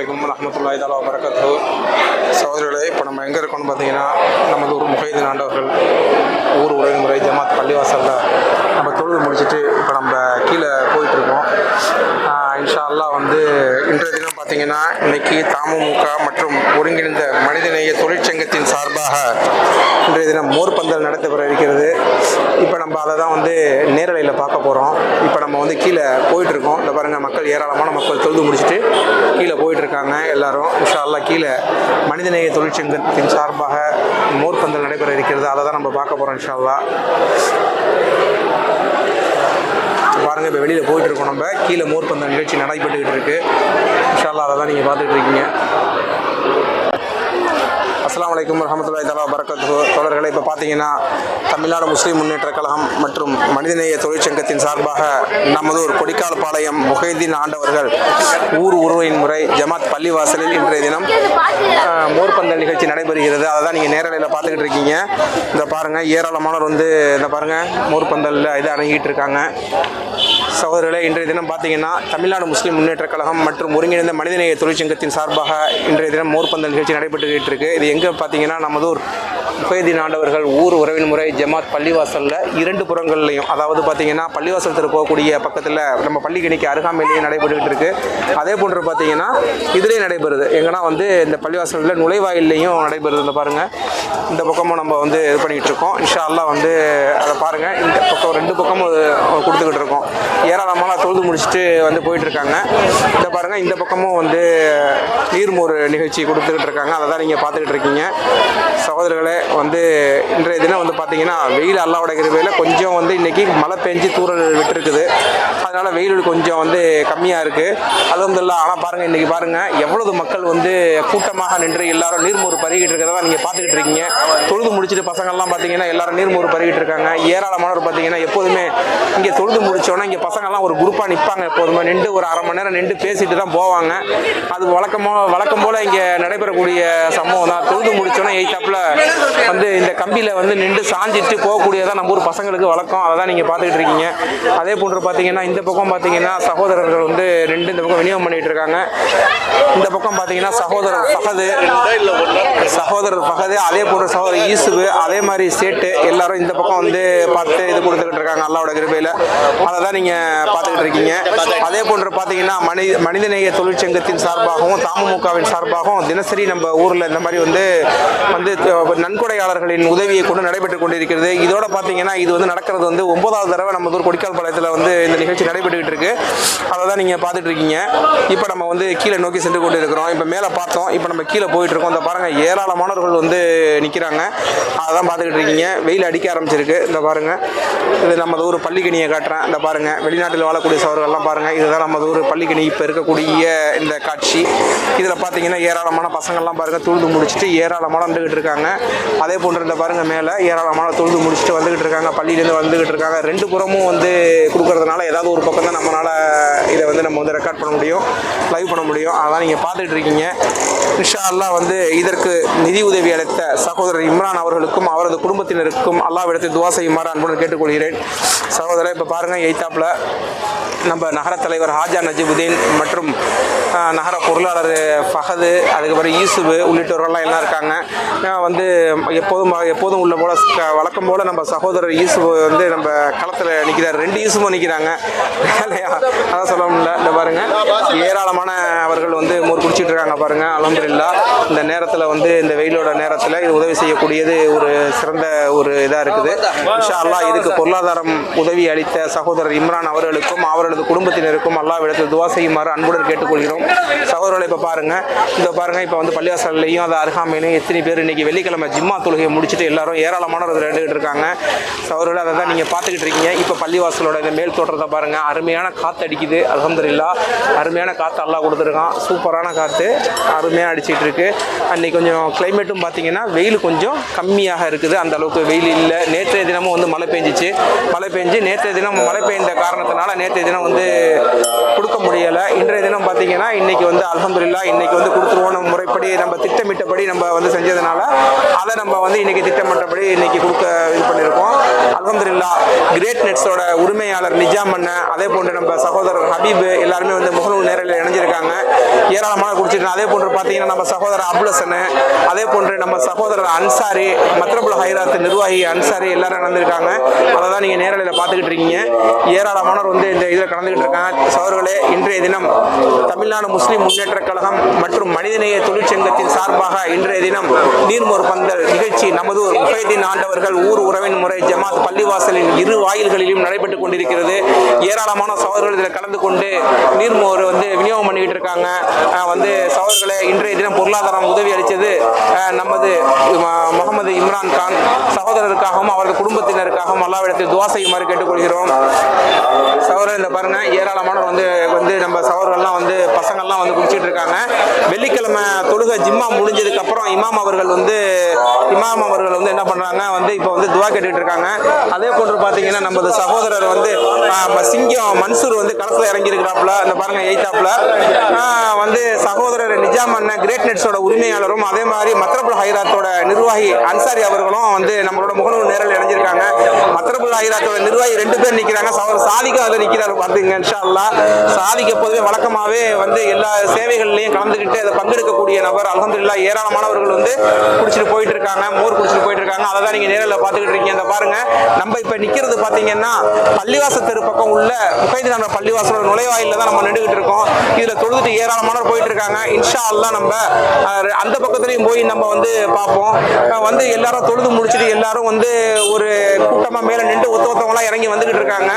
வலைக்கம் ரஹமத்துல்லாய் தாலா வரகத்து சகோதரிகளே இப்போ நம்ம எங்கே இருக்கோம்னு பார்த்தீங்கன்னா நமது ஊர் முகைதீன் ஆண்டவர்கள் ஊர் உறவுமுறை ஜமாத் பள்ளிவாசலில் நம்ம தொழுது முடிச்சுட்டு இப்போ நம்ம கீழே போயிட்டுருக்கோம் இன்ஷா அல்லாஹ் வந்து இன்றைய தினம் பார்த்தீங்கன்னா இன்னைக்கு தமுமுக மற்றும் ஒருங்கிணைந்த மனிதநேய தொழிற்சங்கத்தின் சார்பாக இன்றைய தினம் மோர்பந்தல் நடத்தப்பட இருக்கிறது. இப்போ நம்ம அதை தான் வந்து நேரலையில் பார்க்க போகிறோம் இப்போ நம்ம வந்து கீழே போயிட்டுருக்கோம் இந்த பாருங்கள் மக்கள் ஏராளமான மக்கள் தொழுது முடிச்சுட்டு கீழே போயிட்டுருக்காங்க எல்லாரும். இன்ஷா கீழே மனிதநேய தொழிற்சங்கத்தின் சார்பாக மோர்பந்தல் நடைபெற இருக்கிறது. அதை தான் நம்ம பார்க்க போகிறோம் இன்ஷால்லா பாருங்கள் பாருங்க. இப்போ வெளியில் போயிட்டு இருக்கோம் நம்ம. கீழே மோர் பந்த நிகழ்ச்சி நடைபெற்றுக்கிட்டு இருக்கு. இன்ஷா அதை தான் நீங்கள் பார்த்துட்டு இருக்கீங்க. அஸ்லாம் வலைக்கம் ரஹமத்துல்லாய் தலா வரகாத்துஹு தொடர்களை இப்போ பார்த்தீங்கன்னா தமிழ்நாடு முஸ்லீம் முன்னேற்ற கழகம் மற்றும் மனிதநேய தொழிற்சங்கத்தின் சார்பாக நமது ஒரு கொடிக்கால்பாளையம் முகைதீன் ஆண்டவர்கள் ஊர் உருவையின் முறை ஜமாத் பள்ளிவாசலில் இன்றைய தினம் மோர்பந்தல் நிகழ்ச்சி நடைபெறுகிறது. அதை தான் நீங்கள் நேரலையில் பார்த்துக்கிட்டு இருக்கீங்க. இந்த பாருங்கள் ஏராளமானவர் வந்து இந்த பாருங்கள் மோர்பந்தலில் இது அணுகிட்டு இருக்காங்க. சகோதரர்களே இன்றைய தினம் பார்த்தீங்கன்னா தமிழ்நாடு முஸ்லீம் முன்னேற்ற கழகம் மற்றும் ஒருங்கிணைந்த மனிதநேய தொழிற்சங்கத்தின் சார்பாக இன்றைய தினம் மோர்பந்தல் நிகழ்ச்சி நடைபெற்றுக்கிட்டு இருக்கு. இது இங்கே பார்த்தீங்கன்னா நமது ஊர் முகைதீன் ஆண்டவர்கள் ஊர் உறவின் முறை ஜமாத் பள்ளிவாசலில் இரண்டு புறங்கள்லையும் அதாவது பார்த்தீங்கன்னா பள்ளிவாசல் போகக்கூடிய பக்கத்தில் நம்ம பள்ளிக்கணிக்கு அருகாமையிலேயே நடைபெற்றுக்கிட்டு இருக்குது அதே போன்று பார்த்தீங்கன்னா இதுலேயும் நடைபெறுது. எங்கன்னா வந்து இந்த பள்ளிவாசலில் நுழைவாயிலையும் நடைபெறுது இந்த பாருங்கள் இந்த பக்கமும் நம்ம வந்து இது பண்ணிக்கிட்டு இருக்கோம். இன்ஷா வந்து அதை பாருங்கள் இந்த பக்கம் ரெண்டு பக்கமும் கொடுத்துக்கிட்டு இருக்கோம். ஏராளமான தொழுது முடிச்சுட்டு வந்து போயிட்டுருக்காங்க இந்த பாருங்கள் இந்த பக்கமும் வந்து நீர்மோர் நிகழ்ச்சி கொடுத்துக்கிட்டு இருக்காங்க. அதை தான் நீங்கள் பார்த்துக்கிட்டு இருக்கீங்க. சகோதரர்களே வந்து இன்றைய தினம் வந்து பார்த்தீங்கன்னா வெயில் அல்லாவோட கிருபையில் கொஞ்சம் வந்து இன்னைக்கு மழை பெஞ்சு தூரல் விட்டுருக்குது. அதனால வெயில் கொஞ்சம் வந்து கம்மியாக இருக்குது அலமதுல்லா ஆனால் பாருங்கள் இன்றைக்கி பாருங்கள் எவ்வளவு மக்கள் வந்து கூட்டமாக நின்று எல்லாரும் நீர்மூறு பருகிட்டு இருக்கிறதா நீங்கள் பார்த்துக்கிட்டு இருக்கீங்க. தொழுது முடிச்சுட்டு பசங்கள்லாம் பார்த்தீங்கன்னா எல்லாரும் நீர்மூறு பருகிட்டு இருக்காங்க. ஏராளமானவர் பார்த்தீங்கன்னா எப்போதுமே இங்கே தொழுது முடித்தோன்னா இங்கே பசங்கள்லாம் ஒரு குரூப்பாக நிற்பாங்க எப்போதுமே. நின்று ஒரு அரை மணி நேரம் நின்று பேசிட்டு தான் போவாங்க. அது வழக்கமோ வழக்கம் போல் இங்கே நடைபெறக்கூடிய சம்பவம் தான். தொழுது முடிச்சோன்னா எயித்தாப்பில் வந்து இந்த கம்பியில் வந்து நின்று சாஞ்சிட்டு போகக்கூடியதான் நம்ம ஊர் பசங்களுக்கு வழக்கம். அதை தான் நீங்கள் பார்த்துக்கிட்டு இருக்கீங்க. அதே போன்று பார்த்தீங்கன்னா இந்த பக்கம் பார்த்தீங்கன்னா சகோதரர்கள் வந்து நின்று இந்த பக்கம் விநியோகம் பண்ணிட்டு இருக்காங்க. இந்த பக்கம் பார்த்தீங்கன்னா சகோதரர் பகது சகோதரர் பகது அதே போன்ற சகோதரர் ஈசுவு அதே மாதிரி சேட்டு எல்லாரும் இந்த பக்கம் வந்து பார்த்து இது கொடுத்துக்கிட்டு இருக்காங்க அல்லாவோட கிருபையில். அதை தான் நீங்கள் பார்த்துக்கிட்டு இருக்கீங்க. அதே போன்று பார்த்தீங்கன்னா மனித மனிதநேய தொழிற்சங்கத்தின் சார்பாகவும் தமுமுகவின் சார்பாகவும் தினசரி நம்ம ஊரில் இந்த மாதிரி வந்து வந்து வந்து நன்கொடையாளர்களின் உதவியை கொண்டு நடைபெற்று கொண்டிருக்கிறது. இதோட பார்த்தீங்கன்னா இது வந்து நடக்கிறது வந்து ஒன்பதாவது தடவை நம்ம ஊர் கொடிக்கால் பாளையத்தில் வந்து இந்த நிகழ்ச்சி நடைபெற்றுக்கிட்டு இருக்கு. அதை தான் நீங்கள் பார்த்துட்டு இருக்கீங்க இப்போ நம்ம வந்து கீழே நோக்கி சென்று கொண்டு இருக்கிறோம் இப்போ மேலே பார்த்தோம். இப்போ நம்ம கீழே போயிட்டு இருக்கோம் இந்த பாருங்க ஏராளமானவர்கள் வந்து நிற்கிறாங்க அதை தான் பார்த்துக்கிட்டு இருக்கீங்க வெயில் அடிக்க ஆரம்பிச்சிருக்கு. இந்த பாருங்க இது நம்ம ஊர் பள்ளிக்கணியை காட்டுறேன். இந்த பாருங்க வெளிநாட்டில் வாழக்கூடிய சவர்கள்லாம் பாருங்க. இதுதான் நம்ம ஊர் பள்ளிக்கணி. இப்போ இருக்கக்கூடிய இந்த காட்சி. இதில் பார்த்தீங்கன்னா ஏராளமான பசங்கள்லாம் பாருங்க தொழுது முடிச்சுட்டு ஏராளமான வந்துகிட்டு இருக்காங்க. அதே போன்று இந்த பாருங்கள் மேலே ஏராளமான தொழுது முடிச்சுட்டு வந்துகிட்டு இருக்காங்க. பள்ளியிலேருந்து வந்துகிட்டு இருக்காங்க. ரெண்டு புறமும் வந்து கொடுக்கறதுனால ஏதாவது ஒரு பக்கம் தான் நம்மளால் இதை வந்து நம்ம வந்து ரெக்கார்ட் பண்ண முடியும் லைவ் பண்ண முடியும். அதான் நீங்கள் பார்த்துட்டு இருக்கீங்க. இன்ஷா அல்லாஹ் வந்து இதற்கு நிதி உதவி அளித்த சகோதரர் இம்ரான் அவர்களுக்கும் அவரது குடும்பத்தினருக்கும் அல்லாவிடத்தில் துவா செய்யுமாறு அன்புடன் கேட்டுக்கொள்கிறேன். சகோதரர் இப்போ பாருங்கள் எய்தாப்பில் நம்ம நகர தலைவர் ஹாஜா நஜிபுதீன் மற்றும் நகர பொருளாளர் ஃபஹது அதுக்கப்புறம் யூசுஃபு உள்ளிட்டவர்கள்லாம் எல்லாம் இருக்காங்க. வந்து எப்போதும் எப்போதும் உள்ள போல வழக்கம் போல் நம்ம சகோதரர் ஈசு வந்து நம்ம களத்தில் நிற்கிறார் ரெண்டு ஈசுமும் நிற்கிறாங்க அதான் சொல்ல முடியல. இந்த பாருங்க. ஏராளமான அவர்கள் வந்து மோர் குடிச்சிட்டு இருக்காங்க பாருங்க. அலமதுல்லா இந்த நேரத்தில் வந்து இந்த வெயிலோட நேரத்தில் இது உதவி செய்யக்கூடியது ஒரு சிறந்த ஒரு இதாக இருக்குது. இன்ஷா அல்லாஹ் இதுக்கு பொருளாதாரம் உதவி அளித்த சகோதரர் இம்ரான் அவர்களுக்கும் அவர்களது குடும்பத்தினருக்கும் அல்லாவிடத்தில் துவா செய்யுமாறு அன்புடன் கேட்டுக்கொள்கிறோம். சகோதரர்களை இப்போ பாருங்க. இதை பாருங்க. இப்போ வந்து பள்ளிவாசல்லையும் அது அருகாமையிலையும் எத்தனை பேர் இன்னைக்கு வெள்ளிக்கிழமை ஜிம்மா தொழுகையை முடிச்சுட்டு எல்லாரும் ஏராளமானவர் ரெண்டுகிட்டு இருக்காங்க. சகோதரர்கள் அதை தான் நீங்கள் பார்த்துக்கிட்டு இருக்கீங்க. இப்போ பள்ளிவாசலோட இந்த மேல் தோற்றத்தை பாருங்கள் அருமையான காற்று அடிக்குது. அலமதுல்லா அருமையான காற்று அல்லாஹ் கொடுத்துருக்கான். சூப்பரான காற்று அருமையாக அடிச்சிட்டு இருக்கு. அன்றைக்கி கொஞ்சம் கிளைமேட்டும் பார்த்தீங்கன்னா வெயில் கொஞ்சம் கம்மியாக இருக்குது. அந்த அளவுக்கு வெயில் இல்லை. நேற்றைய தினமும் வந்து மழை பெஞ்சிச்சு. மழை பெஞ்சு நேற்றைய தினம் மழை பெய்ந்த காரணத்தினால நேற்றைய தினம் வந்து கொடுக்க முடியலை. இன்றைய தினம் பார்த்தீங்கன்னா இன்றைக்கி வந்து அலமதுல்லா இன்றைக்கி வந்து கொடுத்துருவோம் நம்ம முறைப்படி நம்ம திட்டமிட்டபடி நம்ம வந்து செஞ்சதுனால அதை நம்ம வந்து இன்னைக்கு திட்டமிட்டபடி இன்னைக்கு கொடுக்க இது பண்ணியிருக்கோம். அலமதுல்லா கிரேட் நெட்ஸோட உரிமையாளர் நிஜாம் அண்ணன் அதே போன்று நம்ம சகோதரர் ஹபீப் எல்லாருமே வந்து முகநூல் நேரில் இணைஞ்சிருக்காங்க. ஏராளமான குடிச்சிருக்காங்க. அதே போன்று பார்த்தீங்கன்னா நம்ம சகோதரர் அபுலசன் அதே போன்று நம்ம சகோதரர் அன்சாரி மத்திரபுல ஹைராத் நிர்வாகி அன்சாரி எல்லாரும் நடந்திருக்காங்க அதை தான் நீங்கள் நேரலையில் பார்த்துக்கிட்டு இருக்கீங்க. ஏராளமானவர் வந்து இந்த இதில் கலந்துக்கிட்டு இருக்காங்க. சகோதரர்களே இன்றைய தினம் தமிழ்நாடு முஸ்லீம் முன்னேற்ற கழகம் மற்றும் மனிதநேய தொழிற்சங்கத்தின் சார்பாக இன்று இன்றைய தினம் நீர்மோர் பந்தல் நிகழ்ச்சி. நமது முஃபைதீன் ஆண்டவர்கள் ஊர் உறவின் முறை ஜமாத் பள்ளிவாசலின் இரு வாயில்களிலும் நடைபெற்றுக் கொண்டிருக்கிறது. ஏராளமான சகோதரர்கள் இதில் கலந்து கொண்டு நீர்மோர் வந்து விநியோகம் பண்ணிக்கிட்டு இருக்காங்க. வந்து சகோதரர்களே இன்றைய தினம் பொருளாதாரம் உதவி அளித்தது நமது முகமது இம்ரான் கான் சகோதரருக்காகவும் அவரது குடும்பத்தினருக்காகவும் அல்லாவிடத்தில் துவா செய்யுமாறு கேட்டுக்கொள்கிறோம். சகோதரர் இந்த பாருங்க ஏராளமானவர் வந்து வந்து நம்ம சகோதரர்கள்லாம் வந்து பசங்கள்லாம் வந்து குடிச்சிட்டு இருக்காங்க. வெள்ளிக்கிழமை தொழுக ஜிம்மா முடிஞ்சதுக்கு அப்புறம் இமாம் அவர்கள் வந்து இமாம் அவர்கள் வந்து என்ன பண்றாங்க வந்து இப்போ வந்து துவா கேட்டுக்கிட்டு இருக்காங்க அதே போன்று பார்த்தீங்கன்னா நமது சகோதரர் வந்து சிங்கம் மன்சூர் வந்து களத்தில் இறங்கிருக்கிறாப்புல இந்த பாருங்க எய்தாப்புல வந்து சகோதரர் நிஜாம் அண்ணன் கிரேட் நெட்ஸோட உரிமையாளரும் அதே மாதிரி மத்ரபுல் ஹைராத்தோட நிர்வாகி அன்சாரி அவர்களும் வந்து நம்மளோட முகநூல் நேரில் இணைஞ்சிருக்காங்க. மத்ரபுல் ஹைராத்தோட நிர்வாகி ரெண்டு பேர் நிற்கிறாங்க சகோதரர் சாதிக்கும் அதில் நிற்கிறாரு பார்த்துங்க இன்ஷா அல்லாஹ் சாதிக்கு எப்போதுமே வழக்கமாகவே வந்து எல்லா சேவைகள்லையும் கலந்துக்கிட்டு அதை பங்கெடுக்கக்கூடிய நபர் அலமதுல்லா ஏராளமானவர்கள் வந்து குடிச்சிட்டு போயிட்டு இருக்காங்க மோர் குடிச்சிட்டு போயிட்டு இருக்காங்க அதை தான் நீங்கள் நேரில் பார்த்துக்கிட்டு இருக்கீங்க. அந்த பாருங்க. நம்ம இப்போ நிற்கிறது பார்த்தீங்கன்னா பள்ளிவாச தெரு பக்கம் உள்ள முகைதினான பள்ளிவாசலோட நுழைவாயில தான் நம்ம நின்றுகிட்டு இருக்கோம். இதில் தொழுதுட்டு ஏராளமானவர் போயிட்டு இருக்காங்க இன்ஷா அல்லாஹ் நம்ம அந்த பக்கத்துலையும் போய் நம்ம வந்து பார்ப்போம். வந்து எல்லாரும் தொழுது முடிச்சுட்டு எல்லாரும் வந்து ஒரு கூட்டமாக மேலே நின்று ஒத்த ஒத்தவங்களாம் இறங்கி வந்துகிட்டு இருக்காங்க.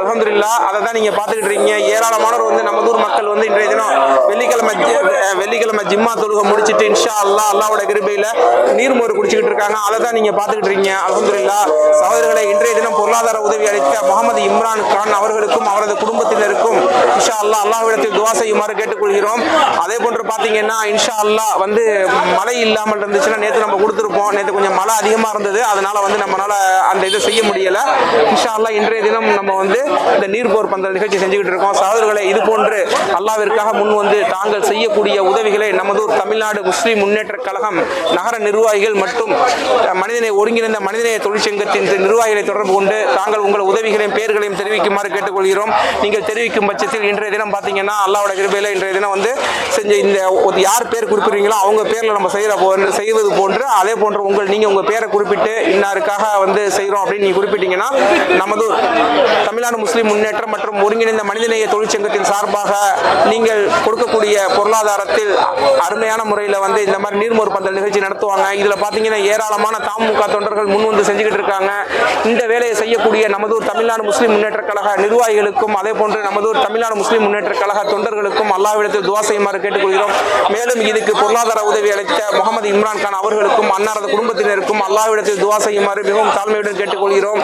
அல்ஹம்துலில்லாஹ் அதை தான் நீங்கள் பார்த்துக்கிட்டு இருக்கீங்க. ஏராளமானவர் வந்து நம்ம ஊர் மக்கள் வந்து இன்றைய தினம் வெள்ளிக்கிழமை வெள்ளிக்கிழமை ஜிம்மா தொழுகை முடிச்சிட்டு இன்ஷா அல்லாஹ் அல்லாவோட கிருபையில் நீர்மோர் குடிச்சிக்கிட்டு இருக்காங்க. அதை தான் நீங்கள் பார்த்துக்கிட்டு இருக்கீங்க. அலமதுல்லா சகோதரர்களை இன்றைய தினம் பொருளாதார உதவி அளித்த முகமது இம்ரான் கான் அவர்களுக்கும் அவரது குடும்பத்தினருக்கும் இன்ஷா அல்லாஹ் அல்லாஹ்விடத்தில் துவா செய்யுமாறு கேட்டுக்கொள்கிறோம். அதே போன்று பார்த்தீங்கன்னா இன்ஷா அல்லாஹ் வந்து மழை இல்லாமல் இருந்துச்சுன்னா நேற்று நம்ம கொடுத்துருப்போம். நேற்று கொஞ்சம் மழை அதிகமாக இருந்தது. அதனால வந்து நம்மளால அந்த இதை செய்ய முடியல. இன்ஷா அல்லாஹ் இன்றைய தினம் நம்ம வந்து இந்த நீர்போர் பந்தல் நிகழ்ச்சி செஞ்சுக்கிட்டு இருக்கோம். சகோதரர்களை இது போன்று அல்லாவிற்காக முன் வந்து தாங்கள் செய்யக்கூடிய உதவிகளை நமது தமிழ்நாடு முஸ்லீம் முன்னேற்ற கழகம் நகர நிர்வாகிகள் மற்றும் மனிதனை ஒருங்கிணைந்த மனிதநேய தொழிற்சங்கத்தின் நிர்வாகிகளை தொடர்பு கொண்டு தாங்கள் உங்கள் உதவிகளையும் பெயர்களையும் தெரிவிக்குமாறு கேட்டுக்கொள்கிறோம். நீங்கள் தெரிவிக்கும் பட்சத்தில் இன்றைய தினம் பார்த்தீங்கன்னா அல்லாவோட கிருபையில் இன்றைய தினம் வந்து செஞ்ச இந்த ஒரு யார் பேர் குறிப்பிடுறீங்களோ அவங்க பேரில் நம்ம செய்கிற போ செய்வது போன்று அதே போன்று உங்கள் நீங்கள் உங்கள் பேரை குறிப்பிட்டு இன்னாருக்காக வந்து செய்கிறோம் அப்படின்னு நீங்கள் குறிப்பிட்டீங்கன்னா நமது தமிழ்நாடு முஸ்லீம் முன்னேற்றம் மற்றும் ஒருங்கிணைந்த மனிதநேய தொழிற்சங்கத்தின் சார்பாக நீங்கள் கொடுக்கக்கூடிய பொருளாதாரத்தில் அருமையான முறையில் வந்து இந்த மாதிரி நீர்மோர் பந்தல் நிகழ்ச்சி நடத்துவாங்க. இதில் பார்த்தீங்கன்னா ஏராளமான தாமுக தொண்டர்கள் முன் வந்து செஞ்சுக்கிட்டு இருக்காங்க. இந்த வேலையை செய்யக்கூடிய நமதூர் தமிழ்நாடு முஸ்லீம் முன்னேற்ற கழக நிர்வாகிகளுக்கும் அதே போன்று நமதூர் தமிழ்நாடு முஸ்லீம் முன்னேற்ற கழக தொண்டர்களுக்கும் அல்லாவிடத்தில் துவா செய்யுமாறு கேட்டுக்கொள்கிறோம். மேலும் இதுக்கு பொருளாதார உதவி அளித்த முகமது இம்ரான் கான் அவர்களுக்கும் அன்னாரது குடும்பத்தினருக்கும் அல்லாவிடத்தில் துவா செய்யுமாறு மிகவும் தாழ்மையுடன் கேட்டுக்கொள்கிறோம்.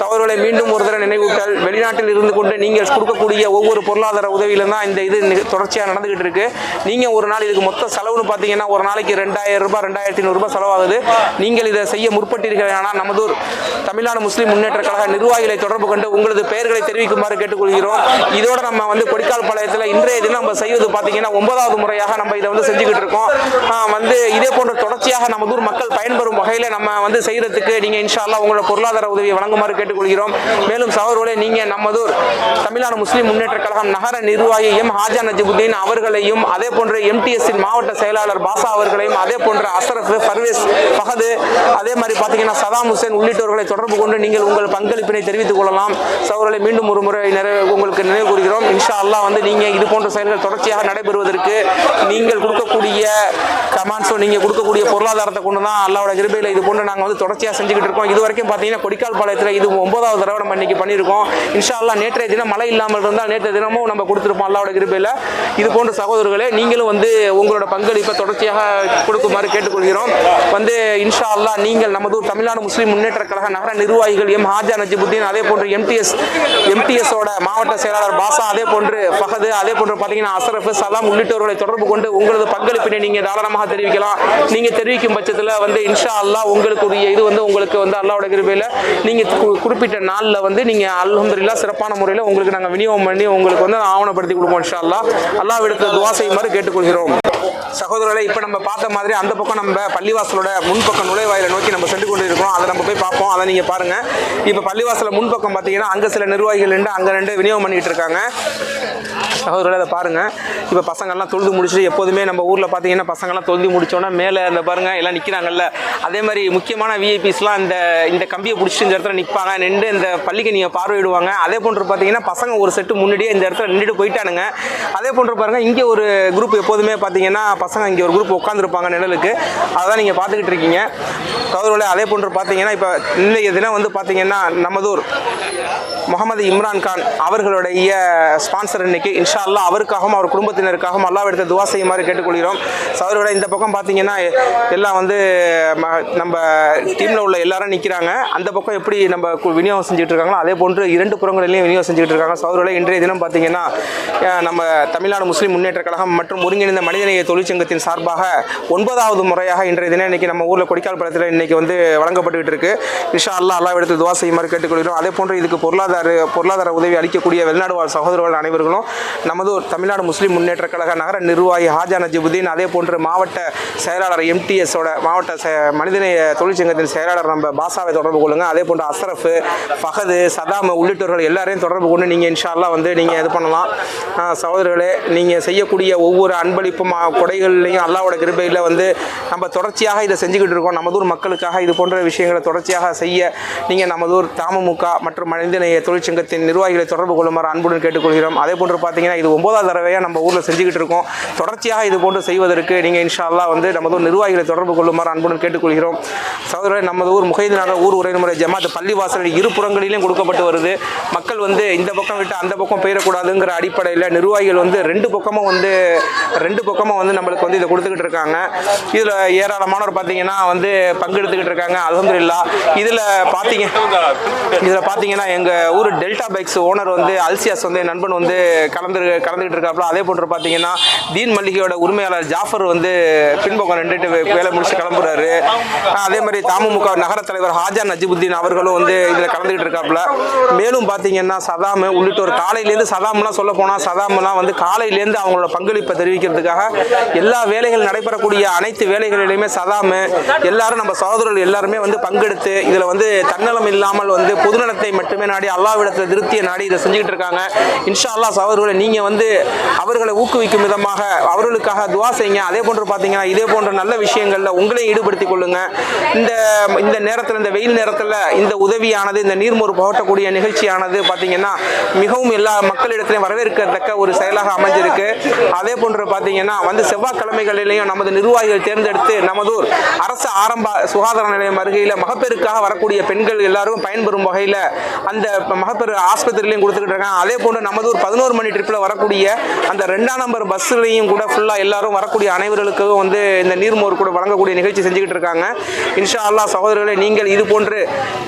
சவர்களை மீண்டும் ஒரு தடவை நினைவூட்டல். வெளிநாட்டில் இருந்து கொண்டு நீங்கள் கொடுக்கக்கூடிய ஒவ்வொரு பொருளாதார உதவியிலும் தான் இந்த இது தொடர்ச்சியாக நடந்துகிட்டு இருக்கு. நீங்கள் ஒரு நாள் இதுக்கு மொத்த செலவுன்னு பார்த்தீங்கன்னா ஒரு நாளைக்கு ரெண்டாயிரம் ரூபாய் ரெண்டாயிரத்தி ரூபாய் செலவாகுது. நீங்கள் இதை செய்ய முற்பட்டீர்கள் நமதூர் தமிழ்நாடு முஸ்லிம் முன்னேற்ற கழக நிர்வாகிகளை தொடர்பு கொண்டு உங்களது பெயர்களை தெரிவிக்குமாறு கேட்டுக்கொள்கிறோம். இதோட நம்ம வந்து கொடிக்கால் பாளையத்தில் இன்றைய தினம் நம்ம செய்வது பார்த்தீங்கன்னா ஒன்பதாவது முறையாக நம்ம இதை வந்து செஞ்சுக்கிட்டு இருக்கோம். வந்து இதே போன்ற தொடர்ச்சியாக நமதூர் மக்கள் பயன்பெறும் வகையில் நம்ம வந்து செய்யறதுக்கு நீங்கள் இன்ஷால்லா உங்களோட பொருளாதார உதவியை வழங்குமாறு கேட்டுக்கொள்கிறோம். மேலும் சகோதரர்களே நீங்கள் நமதூர் தமிழ்நாடு முஸ்லிம் முன்னேற்ற கழகம் நகர நிர்வாகி எம். ஹாஜா நஜிபுத்தீன் அவர்களையும் அதே போன்ற எம்டிஎஸ்ஸின் மாவட்ட செயலாளர் பாசா அவர்களையும் அதே போன்ற அசரஃப் பர்வேஸ் பகது அதே மாதிரி பார்த்தீங்கன்னா சதாம் ஹுசேன் உள்ளிட்டவர்களை தொடர்பு கொண்டு நீங்கள் உங்கள் பங்களிப்பினை தெரிவித்துக் கொள்ளலாம். சவர்களை மீண்டும் ஒரு முறை நிறைவு உங்களுக்கு நினைவு கூறுகிறோம். இன்ஷா அல்லா வந்து நீங்கள் இது போன்ற செயல்கள் தொடர்ச்சியாக நடைபெறுவதற்கு நீங்கள் கொடுக்கக்கூடிய கமான்ஸோ நீங்கள் கொடுக்கக்கூடிய பொருளாதாரத்தை கொண்டு தான் அல்லாவோட கிருபையில் இது போன்று நாங்கள் வந்து தொடர்ச்சியாக செஞ்சுக்கிட்டு இருக்கோம். இது வரைக்கும் பார்த்தீங்கன்னா கொடிக்கால் பாளையத்தில் இது ஒன்பதாவது தடவை நம்ம இன்னைக்கு பண்ணியிருக்கோம். இன்ஷா அல்லாஹ் நேற்றைய தினம் மழை இல்லாமல் இருந்தால் நேற்றைய தினமும் நம்ம கொடுத்துருப்போம் அல்லாவோட கிருபையில். இது போன்ற சகோதரர்களே நீங்களும் வந்து உங்களோட பங்களிப்பை தொடர்ச்சியாக கொடுக்குமாறு கேட்டுக்கொள்கிறோம். வந்து இன்ஷா அல்லா நீங்கள் நமது தமிழ்நாடு முஸ்லீம் முன்னேற்ற கழக நகர நிர்வாகிகள் எம். ஹாஜா நஜிபுத்தீன் அதே போன்று எம்டிஎஸ் எம்டிஎஸோட மாவட்ட செயலாளர் பாசா அதே போன்று ஃபஹது அதே போன்று பார்த்தீங்கன்னா அசரஃப் சலாம் உள்ளிட்டவர்களை தொடர்பு கொண்டு உங்களது பங்களிப்பினை நீங்கள் தாராளமாக தெரிவிக்கலாம். நீங்கள் தெரிவிக்கும் பட்சத்தில் வந்து இன்ஷா அல்லாஹ் உங்களுக்குரிய இது வந்து உங்களுக்கு வந்து அல்லாவோட கிருபையில் நீங்கள் கு- குறிப்பிட்ட நாளில் வந்து நீங்கள் அல்ஹம்துலில்லாஹ் சிறப்பான முறையில் உங்களுக்கு நாங்கள் விநியோகம் பண்ணி உங்களுக்கு வந்து ஆவணப்படுத்தி கொடுப்போம் இன்ஷா அல்லா அல்லாவிடத்தில் துவா செய்யுமாறு கேட்டுக்கொள்கிறோம். சகோதரர்களை இப்போ நம்ம பார்த்த மாதிரி அந்த பக்கம் நம்ம பள்ளிவாசலோட முன்பக்கம் நுழைவாயிலை நோக்கி நம்ம சென்று கொண்டு இருக்கிறோம் அதை நம்ம போய் பார்ப்போம். அதை நீங்கள் பாருங்க. இப்போ பள்ளிவாசல முன்பக்கம் பார்த்தீங்கன்னா அங்கே சில நிர்வாகிகள் நின்று அங்கே ரெண்டு விநியோகம் பண்ணிட்டு இருக்காங்க. சகோதரர்களே அதை பாருங்கள் இப்போ பசங்கள்லாம் தொழுது முடிச்சுட்டு எப்போதுமே நம்ம ஊரில் பார்த்தீங்கன்னா பசங்கள்லாம் தொழுது முடித்தோன்னா மேலே அந்த பாருங்கள் எல்லாம் நிற்கிறாங்கல்ல அதே மாதிரி முக்கியமான விஐபிஸ்லாம் இந்த இந்த கம்பியை பிடிச்சிட்டு இந்த இடத்துல நிற்பாங்க நின்று இந்த பள்ளிக்கு நீங்கள் பார்வையிடுவாங்க. அதே போன்று பார்த்தீங்கன்னா பசங்க ஒரு செட்டு முன்னாடியே இந்த இடத்துல நின்றுட்டு போயிட்டானுங்க. அதே போன்று பாருங்க இங்கே ஒரு குரூப் எப்போதுமே பார்த்தீங்கன்னா பசங்க இங்கே ஒரு குரூப் உட்காந்துருப்பாங்க நிழலுக்கு. அதான் நீங்கள் பார்த்துக்கிட்டு இருக்கீங்க. சகோதரர்களே அதே போன்று பார்த்தீங்கன்னா இப்போ இன்றைய தினம் வந்து பார்த்தீங்கன்னா நமதூர் முகமது இம்ரான் கான் அவர்களுடைய ஸ்பான்சர் இன்னைக்கு. இன்ஷா அல்லா அவருக்காகவும் அவர் குடும்பத்தினருக்காகவும் அல்லாஹ் எடுத்து துவா செய்யுமாறு கேட்டுக்கொள்கிறோம். சவரோட இந்த பக்கம் பார்த்தீங்கன்னா எல்லாம் வந்து ம- நம்ம டீமில் உள்ள எல்லாரும் நிற்கிறாங்க அந்த பக்கம் எப்படி நம்ம விநியோகம் செஞ்சுட்டு இருக்காங்களோ அதே போன்று இரண்டு புறங்களிலையும் விநியோகம் செஞ்சுட்டு இருக்காங்க சவரோட இன்றைய தினம் பார்த்தீங்கன்னா நம்ம தமிழ்நாடு முஸ்லீம் முன்னேற்ற கழகம் மற்றும் ஒருங்கிணைந்த மனிதநேய தொழிற்சங்கத்தின் சார்பாக ஒன்பதாவது முறையாக இன்றைய தினம் இன்னைக்கு நம்ம ஊரில் கொடிக்கால் படத்தில் இன்னைக்கு வந்து வழங்கப்பட்டுக்கிட்டு இருக்கு. இஷா அல்லாஹ் அல்லா இடத்தில் துவா செய்யுமாறு கேட்டுக்கொள்கிறோம். அதே போன்று இதுக்கு பொருளாதார பொருளாதார உதவி அளிக்கக்கூடிய வெளிநாடு வாழ் சகோதரர்கள் அனைவர்களும் நமது தமிழ்நாடு முஸ்லீம் முன்னேற்ற கழக நகர நிர்வாகி ஹாஜா நஜிபுதீன் அதே போன்று மாவட்ட செயலாளர் எம்டிஎஸோட மாவட்ட மனிதநேய தொழிற்சங்கத்தின் செயலாளர் நம்ம பாசாவை தொடர்பு கொள்ளுங்க. அதே போன்று அசரஃப் ஃபஹது சதாம் உள்ளிட்டவர்கள் எல்லாரையும் தொடர்பு கொண்டு நீங்கள் இன்ஷா வந்து நீங்கள் இது பண்ணலாம். சகோதரர்களே நீங்கள் செய்யக்கூடிய ஒவ்வொரு அன்பளிப்பும் கொடைகள்லையும் அல்லாவோட கிருபையில் வந்து நம்ம தொடர்ச்சியாக இதை செஞ்சுக்கிட்டு இருக்கோம். நமதூர் மக்களுக்காக இது போன்ற விஷயங்களை தொடர்ச்சியாக செய்ய நீங்கள் நமதூர் தாமமுக மற்றும் மனிதநேய தொழிற்சங்கத்தின் நிர்வாகிகளை தொடர்பு கொள்ளுமாறு அன்புடன் கேட்டுக்கொள்கிறோம். அதே போன்று பார்த்து பார்த்தீங்கன்னா இது ஒன்பதாவது தடவையாக நம்ம ஊரில் செஞ்சுக்கிட்டு இருக்கோம். தொடர்ச்சியாக இது போன்று செய்வதற்கு நீங்கள் இன்ஷா வந்து நமது நிர்வாகிகளை தொடர்பு கொள்ளுமாறு அன்புடன் கேட்டுக்கொள்கிறோம். சகோதரர் நமது ஊர் முகைதினாக ஊர் உரைமுறை ஜமாத் பள்ளிவாசல் இருபுறங்களிலும் கொடுக்கப்பட்டு வருது. மக்கள் வந்து இந்த பக்கம் விட்டு அந்த பக்கம் போயிடக்கூடாதுங்கிற அடிப்படையில் நிர்வாகிகள் வந்து ரெண்டு பக்கமும் வந்து ரெண்டு பக்கமும் வந்து நம்மளுக்கு வந்து இதை கொடுத்துக்கிட்டு இருக்காங்க. இதில் ஏராளமானவர் பார்த்தீங்கன்னா வந்து பங்கெடுத்துக்கிட்டு இருக்காங்க. அல்ஹம்துலில்லாஹ் இதில் பார்த்தீங்க இதில் பார்த்தீங்கன்னா எங்கள் ஊர் டெல்டா பைக்ஸ் ஓனர் வந்து அல்சியாஸ் வந்து நண்பன் வந்து கலந்து கலந்துக்கிட்டு இருக்காப்புல. அதே போன்று பார்த்தீங்கன்னா தீன் மல்லிகையோட உரிமையாளர் ஜாஃபர் வந்து பின்பக்கம் நின்றுட்டு வேலை முடிச்சு கிளம்புறாரு. அதே மாதிரி தமுக நகர தலைவர் ஹாஜா நஜிபுத்தீன் அவர்களும் வந்து இதில் கலந்துக்கிட்டு இருக்காப்புல. மேலும் பார்த்தீங்கன்னா சதாம் உள்ளிட்டோர் காலையிலேருந்து சதாம்லாம் சொல்ல போனால் சதாம்லாம் வந்து காலையிலேருந்து அவங்களோட பங்களிப்பை தெரிவிக்கிறதுக்காக எல்லா வேலைகள் நடைபெறக்கூடிய அனைத்து வேலைகளிலுமே சதாம் எல்லாரும் நம்ம சகோதரர்கள் எல்லாருமே வந்து பங்கெடுத்து இதில் வந்து தன்னலம் இல்லாமல் வந்து பொதுநலத்தை மட்டுமே நாடி அல்லாவிடத்தில் திருப்தியை நாடி இதை செஞ்சுக்கிட்டு இருக்காங்க. இன்ஷா அல்லாஹ் சகோதரர்களை நீங்கள் வந்து அவர்களை ஊக்குவிக்கும் விதமாக அவர்களுக்காக துவா செய்யுங்க. அதே போன்று பார்த்தீங்கன்னா இதே போன்ற நல்ல விஷயங்களில் உங்களை ஈடுபடுத்திக் கொள்ளுங்க. இந்த இந்த நேரத்தில் இந்த வெயில் நேரத்தில் இந்த உதவியானது இந்த நீர்மோர் புகட்டக்கூடிய நிகழ்ச்சியானது பார்த்தீங்கன்னா மிகவும் எல்லா மக்களிடத்திலையும் வரவேற்கத்தக்க ஒரு செயலாக அமைஞ்சிருக்கு. அதே போன்று பார்த்தீங்கன்னா வந்து செவ்வாய்க்கிழமைகளிலையும் நமது நிர்வாகிகள் தேர்ந்தெடுத்து நமதூர் அரசு ஆரம்ப சுகாதார நிலையம் அருகையில் மகப்பேருக்காக வரக்கூடிய பெண்கள் எல்லாரும் பயன்பெறும் வகையில் அந்த மகப்பேறு ஆஸ்பத்திரிலையும் கொடுத்துக்கிட்டு இருக்காங்க. அதே போன்று நமதூர் பதினோரு மணி ட்ரிப்பில் வரக்கூடிய அந்த ரெண்டாம் நம்பர் பஸ்ஸுலையும் கூட ஃபுல்லாக எல்லாரும் வரக்கூடிய அனைவர்களுக்கும் வந்து இந்த நீர்மோர் கூட வழங்கக்கூடிய நிகழ்ச்சி செஞ்சுக்கிட்டு இருக்காங்க. இன்ஷா அல்லாஹ் சகோதரர்களை நீங்கள் இது போன்று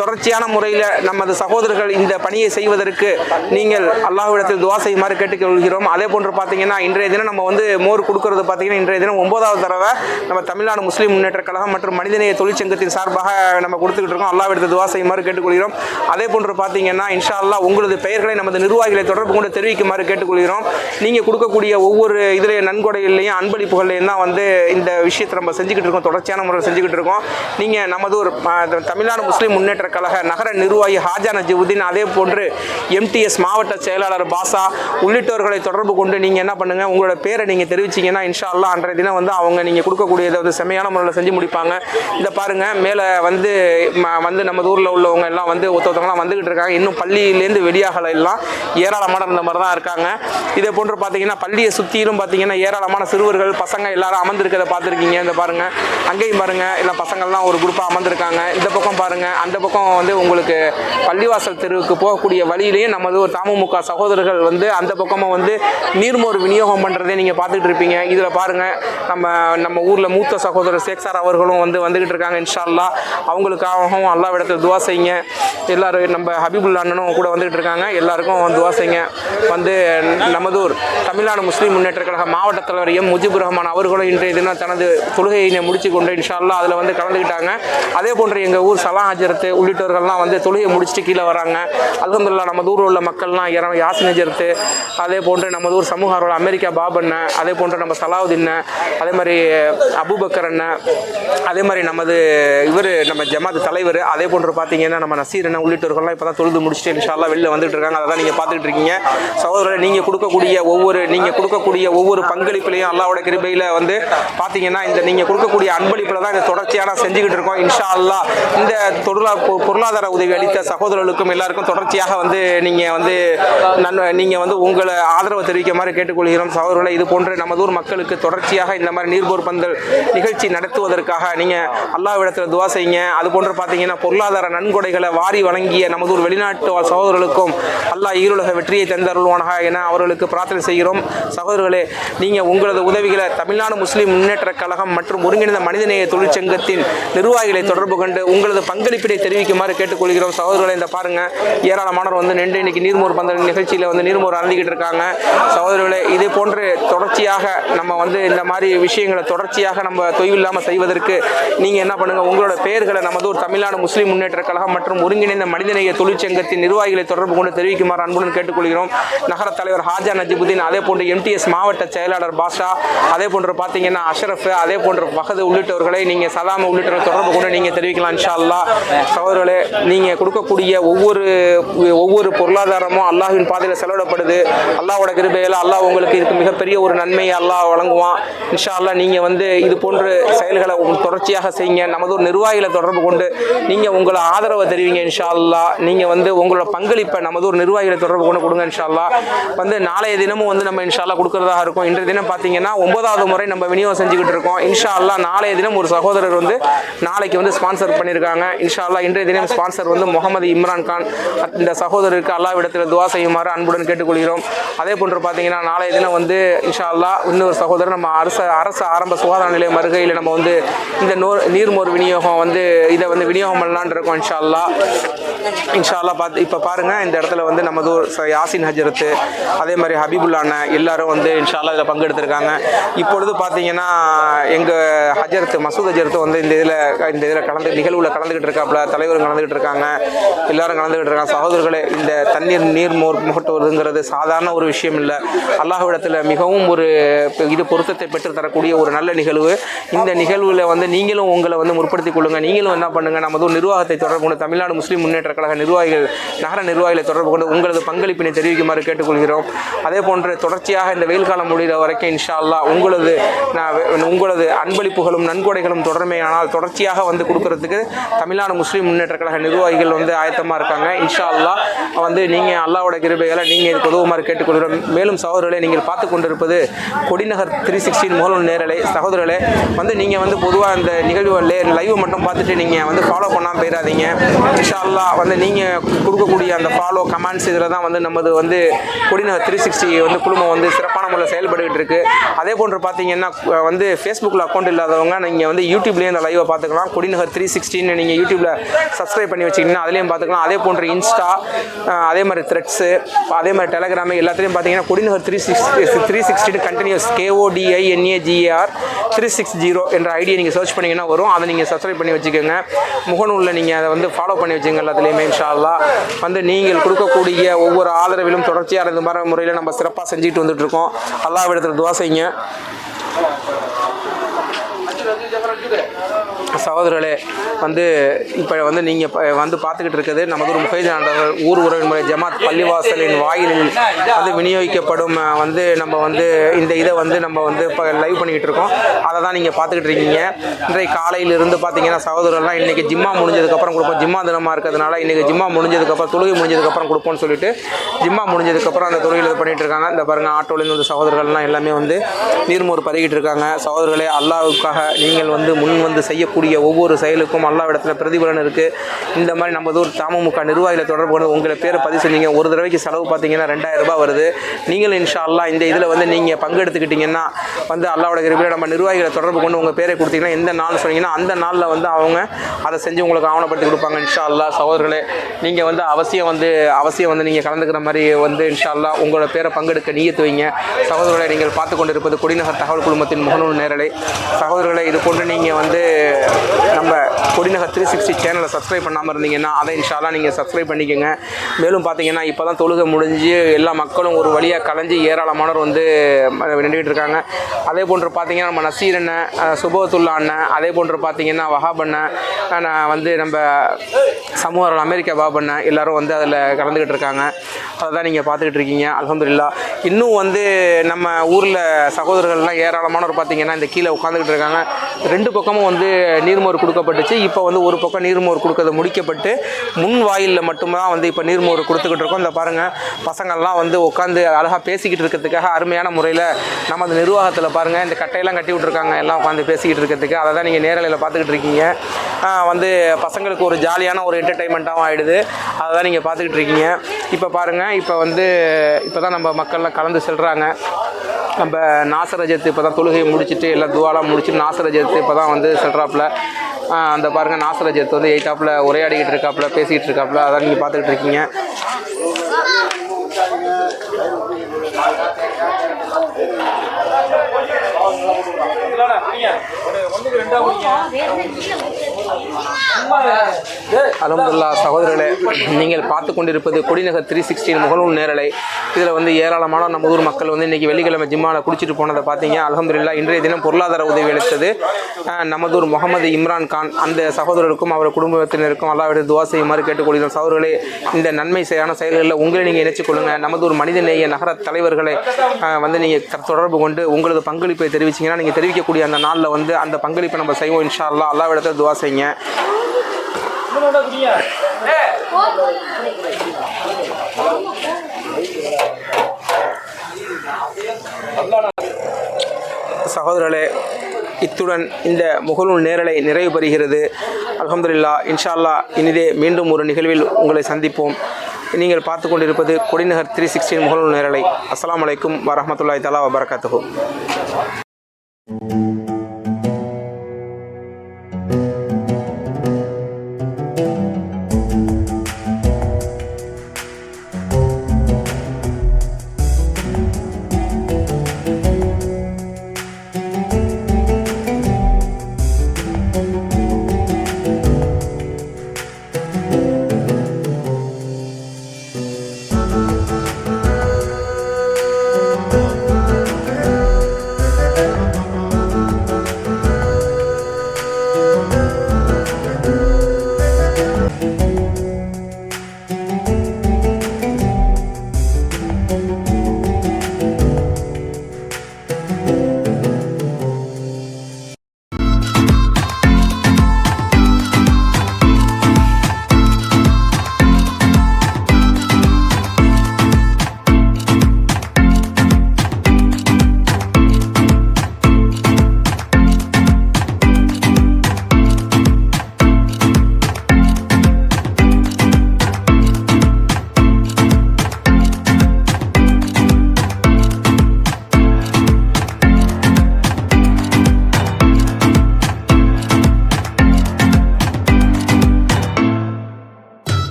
தொடர்ச்சியான முறையில் நமது சகோதரர்கள் இந்த பணியை செய்வதற்கு நீங்கள் அல்லாஹ்விடத்தில் துவா செய்யுமாறு கேட்டுக்கொள்கிறோம். அதே போன்று பார்த்தீங்கன்னா இன்றைய தினம் நம்ம வந்து மோர் கொடுக்கறது பார்த்தீங்கன்னா இன்றைய தினம் ஒன்பதாவது தடவை நம்ம தமிழ்நாடு முஸ்லீம் முன்னேற்ற கழகம் மற்றும் மனிதநேய தொழிற்சங்கத்தின் சார்பாக நம்ம கொடுத்துக்கிட்டு இருக்கோம். அல்லாஹ்விடத்தில் துவா செய்யுமாறு கேட்டுக்கொள்கிறோம். அதே போன்று பார்த்தீங்கன்னா இன்ஷா அல்லாஹ் உங்களது பெயர்களை நமது நிர்வாகிகளை தொடர்பு கொண்டு தெரிவிக்குமாறு கேட்டு கொள்கிறோம் நீங்கள் கொடுக்கக்கூடிய ஒவ்வொரு இதில் நன்கொடையிலையும் அன்பளிப்புகள்லையும் தான் வந்து இந்த விஷயத்தை நம்ம செஞ்சுக்கிட்டு இருக்கோம். தொடர்ச்சியான முறையில் செஞ்சுக்கிட்டு இருக்கோம். நீங்கள் நமது ஒரு தமிழ்நாடு முஸ்லீம் முன்னேற்ற கழக நகர நிர்வாகி ஹாஜா நஜிபுதீன் அதே போன்று எம்டிஎஸ் மாவட்ட செயலாளர் பாசா உள்ளிட்டவர்களை தொடர்பு கொண்டு நீங்கள் என்ன பண்ணுங்கள் உங்களோட பேரை நீங்கள் தெரிவிச்சீங்கன்னா இன்ஷா அல்லாஹ் அன்றைய தினம் வந்து அவங்க நீங்கள் கொடுக்கக்கூடியதை வந்து செம்மையான முறையில் செஞ்சு முடிப்பாங்க. இதை பாருங்கள் மேலே வந்து வந்து நம்ம ஊரில் உள்ளவங்க எல்லாம் வந்து ஒருத்த ஒருத்தவங்களாம் இருக்காங்க. இன்னும் பள்ளியிலேருந்து வெளியாகலை எல்லாம் ஏராளமான இந்த மாதிரி தான் இருக்காங்க. இதே போன்று பார்த்தீங்கன்னா பள்ளியை சுற்றிலும் பார்த்தீங்கன்னா ஏராளமான சிறுவர்கள் பசங்க எல்லாரும் அமர்ந்திருக்கிறத பார்த்துருக்கீங்க. இந்த பாருங்க அங்கேயும் பாருங்க எல்லாம் பசங்கள்லாம் ஒரு குரூப்பாக அமர்ந்திருக்காங்க. இந்த பக்கம் பாருங்க அந்த பக்கம் வந்து உங்களுக்கு பள்ளிவாசல் தெருவுக்கு போகக்கூடிய வழியிலேயே நமது ஒரு தமுமுக சகோதரர்கள் வந்து அந்த பக்கமாக வந்து நீர்மோர் விநியோகம் பண்ணுறதே நீங்கள் பார்த்துட்டு இருப்பீங்க. இதில் பாருங்க நம்ம நம்ம ஊரில் மூத்த சகோதரர் சேக் சார் அவர்களும் வந்து வந்துகிட்டு இருக்காங்க இன்ஷால்லா. அவங்களுக்காகவும் எல்லா இடத்துல துவா செய்யுங்க. எல்லாரும் நம்ம ஹபீபுல்லா அண்ணனும் கூட வந்துகிட்டு இருக்காங்க. எல்லாருக்கும் துவா செய்யுங்க. வந்து நமதூர் தமிழ்நாடு முஸ்லீம் முன்னேற்ற கழக மாவட்ட தலைவர் எம் முஜிபுர் ரஹ்மான் அவர்களும் இன்றைய தினம் தனது தொழுகையினை முடிச்சு கொண்டு இன்ஷால்லா அதில் வந்து கலந்துக்கிட்டாங்க. அதே போன்று எங்கள் ஊர் சலா ஹஜரத்து உள்ளிட்டவர்கள்லாம் வந்து தொழுகையை முடிச்சுட்டு கீழே வராங்க. அலமதுல்லா நம்ம ஊரில் உள்ள மக்கள்லாம் இற யாசின் ஹஜரத்து அதே போன்று நமது ஊர் சமூக ஆர்வலர் அமெரிக்கா பாபண்ண அதே போன்று நம்ம சலாவுதீன் அதே மாதிரி அபூபக்கர் அண்ணன் அதே மாதிரி நமது இவர் நம்ம ஜமாத் தலைவர் அதே போன்று பார்த்தீங்கன்னா நம்ம நசீர் அண்ணன் உள்ளிட்டவர்கள்லாம் இப்போ தான் தொழுது முடிச்சுட்டு இன்ஷால்லா வெளில வந்துட்டு இருக்காங்க. அதை தான் நீங்கள் பார்த்துக்கிட்டு இருக்கீங்க. சகோதரர் நீங்கள் கொடுக்கக்கூடிய ஒவ்வொரு நீங்கள் கொடுக்கக்கூடிய ஒவ்வொரு பங்களிப்புலையும் அல்லாவோட கிருபையில் வந்து பார்த்தீங்கன்னா இந்த நீங்கள் கொடுக்கக்கூடிய அன்பளிப்பில் தான் இதை தொடர்ச்சியாக செஞ்சுக்கிட்டு இருக்கோம். இன்ஷா அல்லாஹ் இந்த தொழிலா பொ- பொருளாதார உதவி அளித்த சகோதரர்களுக்கும் எல்லாருக்கும் தொடர்ச்சியாக வந்து நீங்கள் வந்து நன் நீங்கள் வந்து உங்களை ஆதரவு தெரிவிக்க மாதிரி கேட்டுக்கொள்கிறோம். சகோதரர்களை இது போன்று நமதூர் மக்களுக்கு தொடர்ச்சியாக இந்த மாதிரி நீர்போர் பந்தல் நிகழ்ச்சி நடத்துவதற்காக நீங்கள் அல்லாவிடத்தில் துவா செய்யுங்க. அது போன்று பார்த்தீங்கன்னா பொருளாதார நன்கொடைகளை வாரி வழங்கிய நமது வெளிநாட்டு சகோதரர்களுக்கும் அல்லாஹ் ஈருலக வெற்றியை தந்தருள்வானாக என அவர்களுக்கு பிரார்த்தனை செய்கிறோம். சகோதரர்களே நீங்கள் உங்களது உதவிகளை தமிழ்நாடு முஸ்லீம் முன்னேற்ற கழகம் மற்றும் ஒருங்கிணைந்த மனிதநேய தொழிற்சங்கத்தின் நிர்வாகிகளை தொடர்பு கொண்டு உங்களது பங்களிப்பினை தெரிவிக்குமாறு கேட்டுக்கொள்கிறோம். சகோதரர்களை இந்த பாருங்க ஏராளமானவர் வந்து நின்று இன்னைக்கு நீர்மோர் பந்தல் நிகழ்ச்சியில் வந்து நீர்மோர் அறந்துக்கிட்டு இருக்காங்க. சகோதரர்களே இதே போன்று தொடர்ச்சியாக நம்ம வந்து இந்த மாதிரி விஷயங்களை தொடர்ச்சியாக நம்ம தொய்வில்லாமல் செய்வதற்கு நீங்கள் என்ன பண்ணுங்க உங்களோட பெயர்களை நமது ஒரு தமிழ்நாடு முஸ்லீம் முன்னேற்ற கழகம் மற்றும் ஒருங்கிணைந்த மனிதநேய தொழிற்சங்கத்தின் நிர்வாகிகளை தொடர்பு கொண்டு தெரிவிக்குமாறு அன்புடன் கேட்டுக்கொள்கிறோம். நகர தலைவர் ஹாஜா நஜிபுதீன் அதே போன்று எம்டிஎஸ் மாவட்ட செயலாளர் பாஷா அதே போன்று பார்த்தீங்கன்னா அஷரஃப் அதே போன்று ஃபஹது உள்ளிட்டவர்களை நீங்கள் சதாம உள்ளிட்டவர்கள் தொடர்பு கொண்டு நீங்கள் தெரிவிக்கலாம் இன்ஷா அல்லாஹ் சகோதரர்களே நீங்கள் கொடுக்கக்கூடிய ஒவ்வொரு ஒவ்வொரு பொருளாதாரமும் அல்லாஹ்வின் பாதையில் செலவிடப்படுது. அல்லாவோட கிருபையில் அல்லாஹ் உங்களுக்கு இதுக்கு மிகப்பெரிய ஒரு நன்மையை அல்லாஹ் வழங்குவான். இன்ஷா நீங்கள் வந்து இது போன்ற செயல்களை தொடர்ச்சியாக செய்யுங்க. நமது ஒரு நிர்வாகிகளை தொடர்பு கொண்டு நீங்கள் உங்களை ஆதரவை தெரிவிங்க இன்ஷா அல்லாஹ் நீங்கள் வந்து உங்களோட பங்களிப்பை நமது ஒரு நிர்வாகிகளை தொடர்பு கொண்டு கொடுங்க இன்ஷா அல்லாஹ் வந்து நாளைய தினமும் வந்து நம்ம இன்ஷால்லா கொடுக்குறதா இருக்கும். இன்றைய தினம் பார்த்தீங்கன்னா ஒன்பதாவது முறை நம்ம விநியோகம் செஞ்சுக்கிட்டு இருக்கோம். இன்ஷா அல்லாஹ் நாளைய தினம் ஒரு சகோதரர் வந்து நாளைக்கு வந்து ஸ்பான்சர் பண்ணியிருக்காங்க இன்ஷா அல்லாஹ் இன்றைய தினம் ஸ்பான்சர் வந்து முகமது இம்ரான் கான். இந்த சகோதரருக்கு அல்லாவிடத்தில் துவா செய்யுமாறு அன்புடன் கேட்டுக்கொள்கிறோம். அதே போன்று பார்த்தீங்கன்னா நாளைய தினம் வந்து இன்ஷா அல்லாஹ் இன்னொரு சகோதரர் நம்ம அரசு அரசு ஆரம்ப சுகாதார நிலையம் வருகையில் நம்ம வந்து இந்த நோர் நீர்மோர் விநியோகம் வந்து இதை வந்து விநியோகம் பண்ணலான் இருக்கோம் இன்ஷா அல்லாஹ் இன்ஷா அல்லாஹ் பார்த்து இப்போ பாருங்கள் இந்த இடத்துல வந்து நமது ச- யாசின் ஹஜரத்து. அதே மாதிரி ஹபீபுல்லா அண்ணன் எல்லாரும் வந்து இன்ஷால்லா இதில் பங்கெடுத்திருக்காங்க. இப்பொழுது பார்த்தீங்கன்னா எங்கள் ஹஜரத்து மசூத் ஹஜரத்து வந்து இந்த இதில் இந்த இதில் கலந்து நிகழ்வில் கலந்துக்கிட்டு இருக்காப்புல தலைவரும் கலந்துக்கிட்டு இருக்காங்க. எல்லாரும் கலந்துக்கிட்டு இருக்காங்க. சகோதரர்களே இந்த தண்ணீர் நீர் மோர் முகட்டுவதுங்கிறது சாதாரண ஒரு விஷயம் இல்லை. அல்லாஹ்விடத்தில் மிகவும் ஒரு இது பொருத்தத்தை பெற்று தரக்கூடிய ஒரு நல்ல நிகழ்வு. இந்த நிகழ்வில் வந்து நீங்களும் உங்களை வந்து முற்படுத்திக் கொள்ளுங்கள் நீங்களும் என்ன பண்ணுங்க? நமது ஒரு நிர்வாகத்தை தொடர்பு கொண்டு தமிழ்நாடு முஸ்லீம் முன்னேற்ற கழக நிர்வாகிகள் நகர நிர்வாகிகளை தொடர்பு கொண்டு உங்களது பங்களிப்பினை தெரிவிக்குமாறு கேட்டுக்கொள்கிறோம். அதே போன்று தொடர்ச்சியாக இந்த வெயில் காலம் முடிகிற வரைக்கும் இன்ஷா அல்லா உங்களது நான் உங்களது அன்பளிப்புகளும் நன்கொடைகளும் தொடர்மையானால் தொடர்ச்சியாக வந்து கொடுக்கறதுக்கு தமிழ்நாடு முஸ்லீம் முன்னேற்ற கழக நிர்வாகிகள் வந்து ஆயத்தமாக இருக்காங்க. இன்ஷா அல்லாஹ் வந்து நீங்கள் அல்லாவோட கிருபைகளை நீங்கள் இதுக்கு உதவுமாறு கேட்டுக்கொள்கிறோம். மேலும் சகோதரர்களை நீங்கள் பார்த்து கொண்டிருப்பது கொடிநகர் த்ரீ சிக்ஸ்டீன் முகநூல் நேரலை சகோதரர்களே. வந்து நீங்கள் வந்து பொதுவாக இந்த நிகழ்வுகளில் லைவ் மட்டும் பார்த்துட்டு நீங்கள் வந்து ஃபாலோ பண்ணாமல் போயிடாதீங்க. இன்ஷா அல்லாஹ் வந்து நீங்கள் கொடுக்கக்கூடிய அந்த ஃபாலோ கமெண்ட்ஸ் இதில் தான் வந்து நமது வந்து கொடி கொடிநகர் த்ரீ சிக்ஸ்டி வந்து குழுமம் வந்து சிறப்பான முறையில் செயல்பட்டுக்கிட்டு இருக்கு. அதே போன்று பார்த்தீங்கன்னா வந்து ஃபேஸ்புக்கில் அக்கௌண்ட் இல்லாதவங்க நீங்கள் வந்து யூடியூப்லேயே இந்த லைவை பார்த்துக்கலாம். குடிநகர் த்ரீ சிக்ஸ்டின்னு நீங்கள் யூடியூப்பில் சப்ஸ்கிரைப் பண்ணி வச்சிங்கன்னா அதுலேயும் பார்த்துக்கலாம். அதே போன்று இன்ஸ்டா அதே மாதிரி த்ரெட்ஸு அதே மாதிரி டெலகிராமு எல்லாத்துலேயும் பார்த்தீங்கன்னா Kudinagar three six three sixty continues KODINAGR three six zero என்ற ஐடியை நீங்கள் சர்ச் பண்ணிங்கன்னா வரும். அதை நீங்கள் சப்ஸ்கிரைப் பண்ணி வச்சுக்கோங்க. முகநூலில் நீங்கள் அதை வந்து ஃபாலோ பண்ணி வச்சுங்க எல்லாத்துலேயுமே இன்ஷா வந்து நீங்கள் கொடுக்கக்கூடிய ஒவ்வொரு ஆதரவிலும் தொடர்ச்சியாக இந்த மாதிரி முறையில் நம்ம சிறப்பாக செஞ்சுட்டு வந்துட்டு இருக்கோம். அல்லாஹ் துவா செய்யுங்க. சகோதரர்களே வந்து இப்போ வந்து நீங்கள் வந்து பார்த்துக்கிட்டு இருக்கிறது நமது ஒரு முகைதீன் ஊர் உறவின்முறை ஜமாத் பள்ளிவாசலின் வாயிலில் வந்து விநியோகிக்கப்படும் வந்து நம்ம வந்து இந்த இதை வந்து நம்ம வந்து இப்போ லைவ் பண்ணிக்கிட்டு இருக்கோம். அதை தான் நீங்கள் பார்த்துக்கிட்டு இருக்கீங்க. இன்றைய காலையிலிருந்து பார்த்தீங்கன்னா சகோதரர்லாம் இன்றைக்கி ஜிம்மா முடிஞ்சதுக்கப்புறம் கொடுப்போம். ஜிம்மா தினமாக இருக்கிறதுனால இன்றைக்கி ஜிம்மா முடிஞ்சதுக்கப்புறம் தொழுகை முடிஞ்சதுக்கப்புறம் கொடுப்போம்னு சொல்லிட்டு ஜிம்மா முடிஞ்சதுக்கப்புறம் அந்த தொழில் இது பண்ணிகிட்டு இருக்காங்க. இந்த பாருங்கள் ஆட்டோலேருந்து வந்து சகோதரர்கள்லாம் எல்லாமே வந்து நீர்மோர் பருகிட்டு இருக்காங்க. சகோதரர்களே அல்லாவுக்காக நீங்கள் வந்து முன் வந்து செய்யக்கூடிய ஒவ்வொரு செயலுக்கும் அல்லாவிடத்துல பிரதிபலன் இருக்குது இந்த மாதிரி நம்ம ஒரு தாமமுக நிர்வாகிகளை தொடர்பு கொண்டு உங்களை பேரை பதிவு செஞ்சீங்க. ஒரு தடவைக்கு செலவு பார்த்தீங்கன்னா ரெண்டாயிரம் ரூபாய் வருது. நீங்களும் இன்ஷா அல்லா இந்த இதில் வந்து நீங்கள் பங்கெடுத்துக்கிட்டீங்கன்னா வந்து அல்லாவோட கிருபையில நம்ம நிர்வாகிகளை தொடர்பு கொண்டு உங்கள் பேரை கொடுத்தீங்கன்னா எந்த நாள் சொன்னீங்கன்னா அந்த நாளில் வந்து அவங்க அதை செஞ்சு உங்களுக்கு ஆவணப்படுத்தி கொடுப்பாங்க இன்ஷா அல்லா சகோதரர்களே நீங்கள் வந்து அவசியம் வந்து அவசியம் வந்து நீங்கள் கலந்துக்கிற மாதிரி வந்து இன்ஷா அல்லா உங்களோட பேரை பங்கெடுக்க நீயத்து வைங்க. சகோதரர்களை நீங்கள் பார்த்து கொண்டிருப்பது குடிநகர் தகவல் குழுமத்தின் முகநூல் நேரலை. சகோதரர்களை இது போன்று நீங்கள் வந்து நம்ம கொடிநகர் த்ரீ சிக்ஸ்டி சேனலை சப்ஸ்கிரைப் பண்ணாமல் இருந்தீங்கன்னா அதை இன்ஷாலாம் நீங்கள் சப்ஸ்கிரைப் பண்ணிக்கோங்க. மேலும் பார்த்தீங்கன்னா இப்போ தான் தொழுகை முடிஞ்சு எல்லா மக்களும் ஒரு வழியாக கலைஞ்சு ஏராளமானவர் வந்து நின்றுக்கிட்டு இருக்காங்க. அதே போன்று பார்த்தீங்கன்னா நம்ம நசீர் அண்ணன் சுபத்துல்லா அண்ணன் அதே போன்று பார்த்தீங்கன்னா வஹாப் அண்ணன் நான் வந்து நம்ம சமூக அமெரிக்கா பாப் அண்ணன் எல்லோரும் வந்து அதில் கலந்துக்கிட்டு இருக்காங்க. அதை தான் நீங்கள் பார்த்துக்கிட்டு இருக்கீங்க. அலமதுல்லா இன்னும் வந்து நம்ம ஊரில் சகோதரர்கள்லாம் ஏராளமானவர் பார்த்தீங்கன்னா இந்த கீழே உட்காந்துக்கிட்டு இருக்காங்க. ரெண்டு பக்கமும் வந்து நீர்மோர் கொடுக்கப்பட்டுச்சு. இப்போ வந்து ஒரு பக்கம் நீர்மோர் கொடுக்கறது முடிக்கப்பட்டு முன் வாயிலில் மட்டும்தான் வந்து இப்போ நீர்மோர் கொடுத்துக்கிட்டு இருக்கோம். இந்த பாருங்கள் பசங்கள்லாம் வந்து உட்காந்து அழகாக பேசிக்கிட்டு இருக்கிறதுக்காக அருமையான முறையில் நம்ம அந்த நிர்வாகத்தில் பாருங்கள் இந்த கட்டையெல்லாம் கட்டி விட்ருக்காங்க எல்லாம் உட்காந்து பேசிக்கிட்டு இருக்கிறதுக்கு. அதை தான் நீங்கள் நேரலையில் பார்த்துக்கிட்டு இருக்கீங்க. வந்து பசங்களுக்கு ஒரு ஜாலியான ஒரு என்டர்டைன்மெண்ட்டாகவும் ஆகிடுது அதை தான் நீங்கள் பார்த்துக்கிட்டு இருக்கீங்க. இப்போ பாருங்கள் இப்போ வந்து இப்போ தான் நம்ம மக்கள்லாம் கலந்து செல்கிறாங்க நம்ம நாசரஜத்து இப்போ தான் தொழுகையை முடிச்சுட்டு எல்லாம் துவாலாம் முடிச்சுட்டு நாசரஜத்து இப்போ தான் வந்து செல்றாப்புல. அந்த பாருங்கள் நாசரஜத்து வந்து எயிட்டாப்பில் உரையாடிக்கிட்டு இருக்காப்புல பேசிக்கிட்டு இருக்காப்புல அதான் நீங்கள் பார்த்துக்கிட்டு இருக்கீங்க. அலமதுல்லா சகோதரர்களே நீங்கள் பார்த்து கொண்டிருப்பது கொடிநகர் த்ரீ சிக்ஸ்டீன் முகநூல் நேரலை. இதில் வந்து ஏராளமான நம்ம ஊர் மக்கள் வந்து இன்றைக்கி வெள்ளிக்கிழமை ஜிம்மாவில் குடிச்சிட்டு போனதை பார்த்தீங்க. அலமதுல்லா இன்றைய தினம் பொருளாதார உதவி அளித்தது. நமதூர் முகமது இம்ரான் கான் அந்த சகோதரருக்கும் அவர் குடும்பத்தினருக்கும் அல்லாவிட துவா செய்யுமாறு கேட்டுக்கொள்கிறோம். சகோதரர்களே இந்த நன்மை செய்யான செயல்களில் உங்களை நீங்கள் இணைச்சிக் கொள்ளுங்கள் நமதூர் மனிதநேய நகர தலைவர்களை வந்து நீங்கள் தொடர்பு கொண்டு உங்களது பங்களிப்பை தெரிவிச்சிங்கன்னா நீங்கள் தெரிவிக்கக்கூடிய அந்த நாளில் வந்து அந்த பங்களிப்பை நம்ம செய்வோம். இன்ஷா அல்லா அல்லாவிடத்தில் துவா செய்யுங்க. சகோதரர்களே இத்துடன் இந்த முகநூல் நேரலை நிறைவு பெறுகிறது. அலமதுல்லா இன்ஷால்லா இனிதே மீண்டும் ஒரு நிகழ்வில் உங்களை சந்திப்போம். நீங்கள் பார்த்து கொண்டிருப்பது கொடிநகர் த்ரீ சிக்ஸ்டீன் முகநூல் நேரலை. அஸ்லாம் அலைக்கும் வரஹ்மத்துல்லாஹி தலா வபரகாத்துஹு.